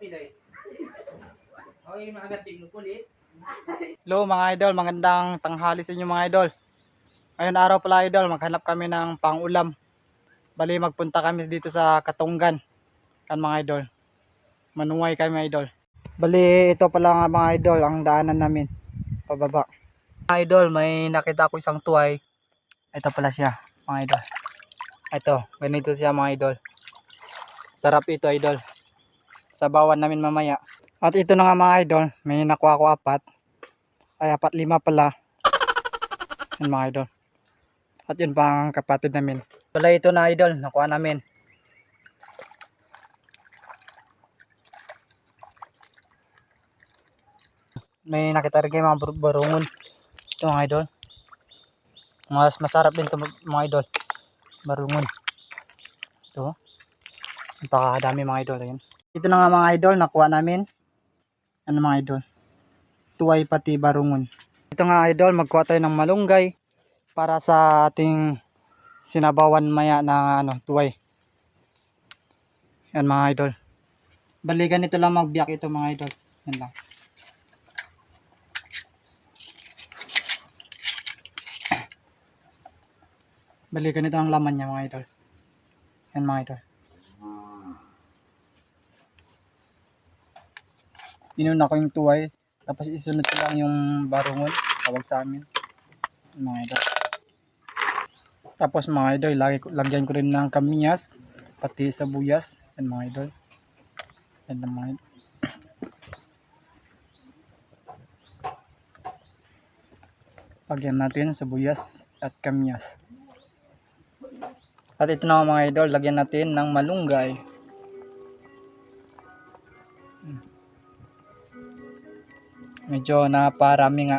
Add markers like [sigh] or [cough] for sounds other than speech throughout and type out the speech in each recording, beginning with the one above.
pilay. Okay, magating mo pulis. Hello mga idol, magandang tanghali sa inyo mga idol. Ngayon araw pala idol, maghanap kami ng pangulam. Bali magpunta kami dito sa Katunggan. Kan mga idol. Manuway kami idol. Bali ito pala nga mga idol, ang daanan namin. Pababa. Mga idol, may nakita ko isang tuway. Ito pala siya, mga idol. Ito, ganito siya mga idol. Sarap ito idol. Sabawan namin mamaya. At ito na nga mga idol, may nakuha ko apat. Ay, apat lima pala. Yan mga idol. At yun pa ang kapatid namin. Wala ito na idol, nakuha namin. May nakita rin kayo mga bar- barungon. Ito mga idol. Mas masarap din ito mga idol. Barungon. Ito. Napakadami mga idol. Ayan. Ito na nga mga idol, nakuha namin. Ano mga idol? tuway pati barungon. Ito nga idol, magkuha tayo ng malunggay para sa ating sinabawan maya na ano, tuway. Yan mga idol. Balikan ito lang magbiyak ito mga idol. Yan lang. Balikan ito ang laman niya mga idol. Yan mga idol. Inuna ko yung tuway. Tapos isunod ko lang yung barungon. Tawag sa amin. Mga idol. Tapos mga idol, lagi, lagyan ko rin ng kamiyas. Pati sabuyas. Yan mga idol. Yan mga idol. [clears throat] Lagyan natin sabuyas at kamiyas. At ito na mga idol, lagyan natin ng malunggay. Medyo naparami nga.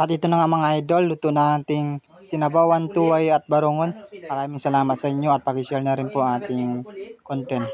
At ito na nga mga idol, luto na ating sinabawan, tuway at barungon. Maraming salamat sa inyo at pag-share na rin po ating content.